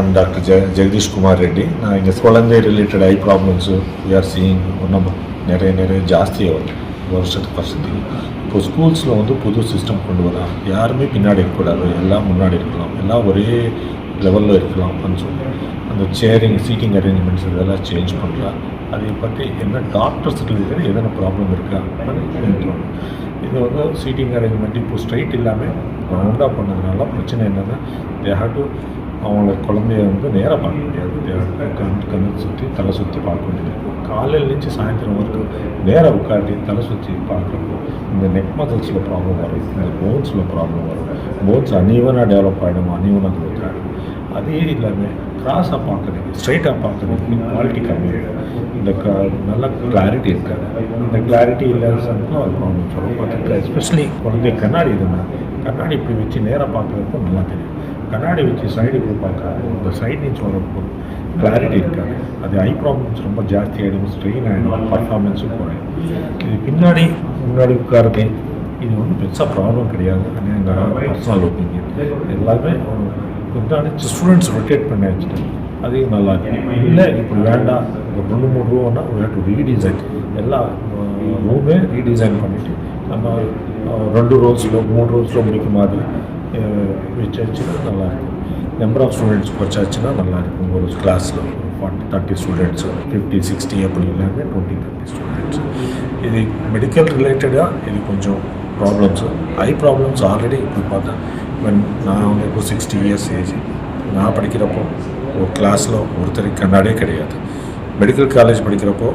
I'm doctor ஜெ ஜெகதீஷ் குமார் ரெட்டி. நான் இங்கே குழந்தை related I problems are seeing நம்ம நிறைய நிறைய ஜாஸ்தியாக வருது வருஷத்துக்கு வருஷத்துக்கு. இப்போ ஸ்கூல்ஸில் வந்து புது சிஸ்டம் கொண்டு வராங்க. யாருமே பின்னாடி இருக்கக்கூடாது. எல்லாம் முன்னாடி இருக்கலாம். எல்லாம் ஒரே லெவலில் இருக்கலாம் அப்படின்னு சொல்லி. அந்த சேரிங் சீட்டிங் அரேஞ்ச்மெண்ட்ஸ் இதெல்லாம் சேஞ்ச் பண்ணுறா அதை பற்றி என்ன டாக்டர்ஸ் ரிலேட்டட் எதனா ப்ராப்ளம் இருக்கா? அப்படின்னு இது வந்து சீட்டிங் அரேஞ்ச்மெண்ட் இப்போ ஸ்ட்ரைட் இல்லாமல் ரவுண்டாக பண்ணதுனால பிரச்சனை என்னென்னா தே ஹேவ் டு அவங்கள குழந்தைய வந்து நேராக பார்க்க முடியாது. கண் கண்ணை சுற்றி தலை சுற்றி பார்க்க வேண்டியது. இருக்கும் காலையிலேருந்து சாயந்தரம் வரைக்கும் நேராக உட்காந்து தலை சுற்றி பார்க்குறப்போ இந்த நெக் மசில்ஸில் ப்ராப்ளம் வரும். இந்த போன்ஸில் ப்ராப்ளம் வரும். போன்ஸ் அன்ஈவனாக டெவலப் ஆகிடும் அன்ஈவனாக க்ரோத் ஆகிடும் அதே இல்லாமல் கிராஸாக பார்க்குறீங்க ஸ்ட்ரைட்டாக பார்க்குறீங்க குவாலிட்டி கம்மியாகிடும் இந்த க நல்ல கிளாரிட்டி இருக்காது. இந்த கிளாரிட்டி இல்லாத சமயத்தில் அது ப்ராப்ளம் வரும். பார்த்துருக்க எஸ்பெஷலி குழந்தை கண்ணாடி இதுனா கண்ணாடி இப்படி வச்சு நேராக பார்க்குறப்போ நல்லா தெரியும். கண்ணாடி வச்சு சைடு இப்படி பார்க்குறாங்க இந்த சைடு நீச்சு வரப்போ கிளாரிட்டி இருக்காது அது ஐ ப்ராப்ளம்ஸ் ரொம்ப ஜாஸ்தி ஆகிடும் ஸ்ட்ரெயின் ஆகிடும் பர்ஃபார்மன்ஸும் குறையும். இது பின்னாடி முன்னாடி உட்காருது இது ஒன்றும் பெருசாக ப்ராப்ளம் கிடையாது. எங்கள் பர்சனல் ஒப்பீனியன் எல்லாமே பின்னாடி ஸ்டூடெண்ட்ஸ் ரொட்டேட் பண்ணி வச்சுட்டு அதையும் நல்லா இருக்கும் இல்லை இப்படி வேண்டாம். ஒரு ரெண்டு மூணு ரூபான்னா we have ரீடிசைன் எல்லா ரூமே ரீடிசைன் பண்ணிவிட்டு நம்ம ரெண்டு ரோல்ஸில் மூணு ரோல்ஸில் முடிக்க மாதிரி வச்சாச்சுன்னா நல்லாயிருக்கும் நம்பர் ஆஃப் ஸ்டூடெண்ட்ஸ் குறைச்சாச்சுன்னா நல்லாயிருக்கும் ஒரு கிளாஸில் forty thirty students fifty sixty அப்படி இல்லாமல் டுவெண்ட்டி தேர்ட்டி ஸ்டூடெண்ட்ஸ் இது மெடிக்கல் ரிலேட்டடாக இது கொஞ்சம் ப்ராப்ளம்ஸு ஐ ப்ராப்ளம்ஸ் ஆல்ரெடி இப்படி பார்த்தேன் when நான் வந்து இப்போ சிக்ஸ்டி இயர்ஸ் ஏஜ் நான் படிக்கிறப்போ ஒரு கிளாஸில் ஒருத்தருக்கு கண்ணாடியே கிடையாது மெடிக்கல் காலேஜ் படிக்கிறப்போ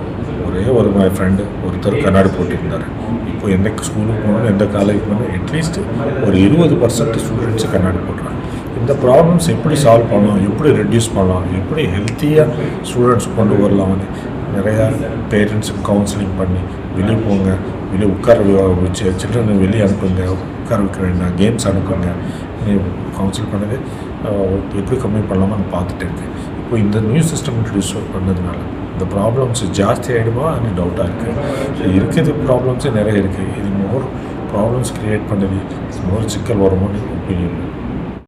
ஒரே ஒரு மாதிரி ஃப்ரெண்டு ஒருத்தர் கண்ணாடி போட்டிருந்தார். இப்போ எந்த ஸ்கூலுக்கு போகணும் எந்த காலேஜ் போகணும் அட்லீஸ்ட் ஒரு இருபது பர்சன்ட் ஸ்டூடெண்ட்ஸு கண்ணாடி போடுறாங்க. இந்த ப்ராப்ளம்ஸ் எப்படி சால்வ் பண்ணலாம்? எப்படி ரெடியூஸ் பண்ணலாம்? எப்படி ஹெல்த்தியாக ஸ்டூடெண்ட்ஸ் கொண்டு வரலாம்? வந்து நிறையா பேரண்ட்ஸுக்கு கவுன்சிலிங் பண்ணி வெளியே போங்க வெளியே உட்கார வச்சு சில்ட்ரனை வெளியே அனுப்புங்க உட்கார வைக்க வேண்டாம் கேம்ஸ் அனுப்புங்க. கவுன்சில் பண்ணது எப்படி கம்மி பண்ணலாமான்னு பார்த்துட்டு இருக்கேன். இப்போ இந்த நியூ சிஸ்டம் இன்ட்ரடியூஸ் பண்ணதுனால இந்த ப்ராப்ளம்ஸ் ஜாஸ்தி ஆகிடுமா அப்படின்னு டவுட்டாக இருக்குது இருக்கிறது ப்ராப்ளம்ஸே நிறைய இருக்குது இது மோர் ப்ராப்ளம்ஸ் க்ரியேட் பண்ணது மோர் சிக்கல் வருமோன்னு ஒப்பீனியன்